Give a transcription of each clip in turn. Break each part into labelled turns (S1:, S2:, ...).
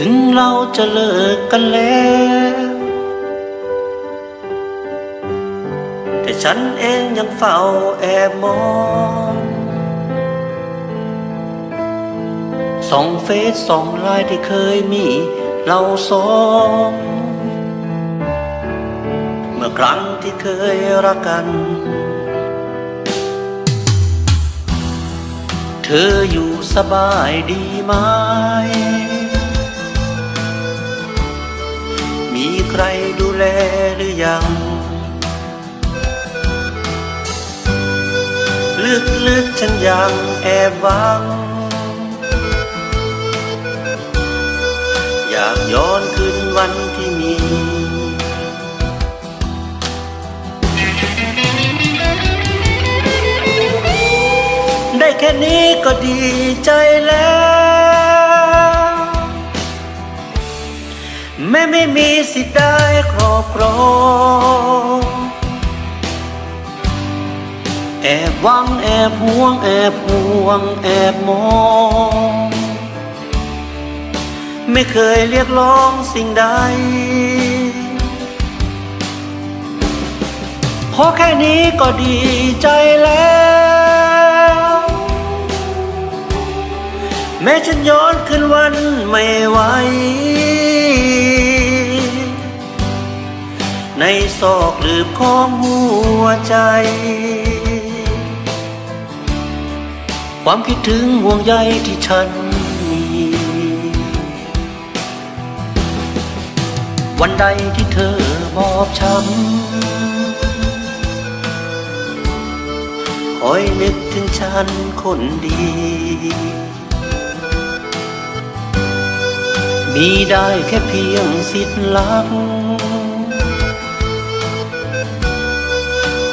S1: ถึงเราจะเลิกกันแล้ว แต่ฉันเองยังเฝ้าแอบมองสองเฟซสองไลน์ที่เคยมี เราสองเมื่อครั้งที่เคยรักกัน เธออยู่สบายดีไหม รดูแลหรือยัง ลึกๆฉันยังแอบหวัง อยากย้อนคืนวันที่มีได้แค่นี้ก็ดีใจแล้ว แม่ไม่มีสิทธิ์ได้ครอบครองแอบหวังแอบห่วงแอบห่วงแอบมอง ไม่เคยเรียกร้องสิ่งใดพอแค่นี้ก็ดีใจแล้ว แม้ฉันย้อนคืนวันไม่ไหว ในซอกหลืบของหัวใจ ความคิดถึงห่วงใยที่ฉันมี วันใดที่เธอบอบช้ำคอยนึกถึงฉันคนดี มีได้แค่เพียงสิทธิ์ลัก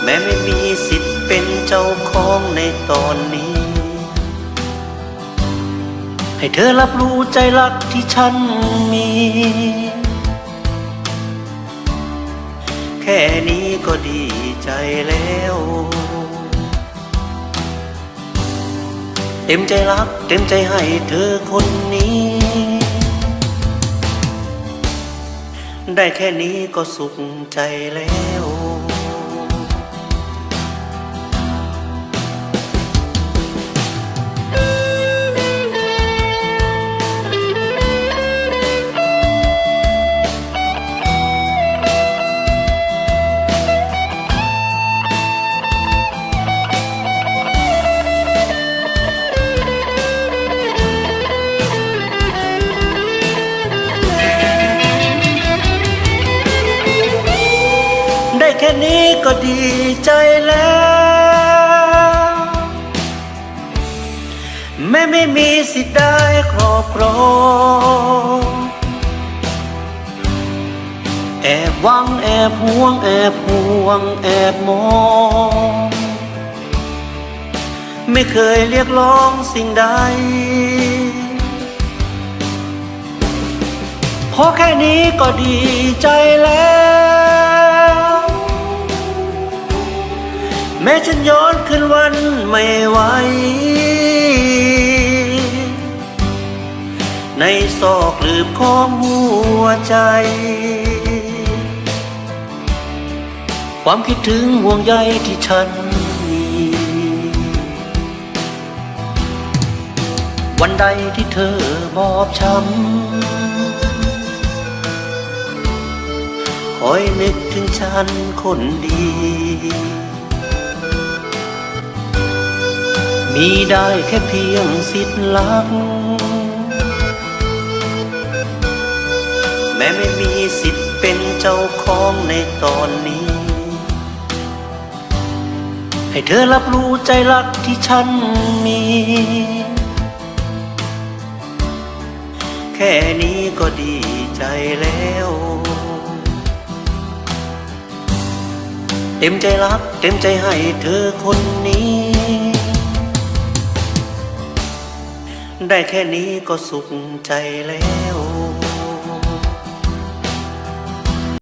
S1: แม้ไม่มีสิทธิ์เป็นเจ้าของในตอนนี้ ให้เธอรับรู้ใจรักที่ฉันมี แค่นี้ก็ดีใจแล้ว เต็มใจรักเต็มใจให้เธอคนนี้ ได้แค่นี้ก็สุขใจแล้ว ก็ดีใจแล้ว แม่ไม่มีสิทธิ์ได้ครอบครองแอบหวังแอบห่วงแอบห่วงแอบมอง ไม่เคยเรียกร้องสิ่งใดพอแค่นี้ก็ดีใจแล้ว แม้ฉันย้อนคืนวันไม่ไหว ในซอกหลืบของหัวใจ ความคิดถึงห่วงใยที่ฉันมี วันใดที่เธอบอบช้ำคอยนึกถึงฉันคนดี มีได้แค่เพียงสิทธิ์ลัก แม้ไม่มีสิทธิ์เป็นเจ้าของในตอนนี้ ให้เธอรับรู้ใจรักที่ฉันมี แค่นี้ก็ดีใจแล้วเต็มใจรักเต็มใจให้เธอคนนี้ ได้แค่นี้ก็สุขใจแล้ว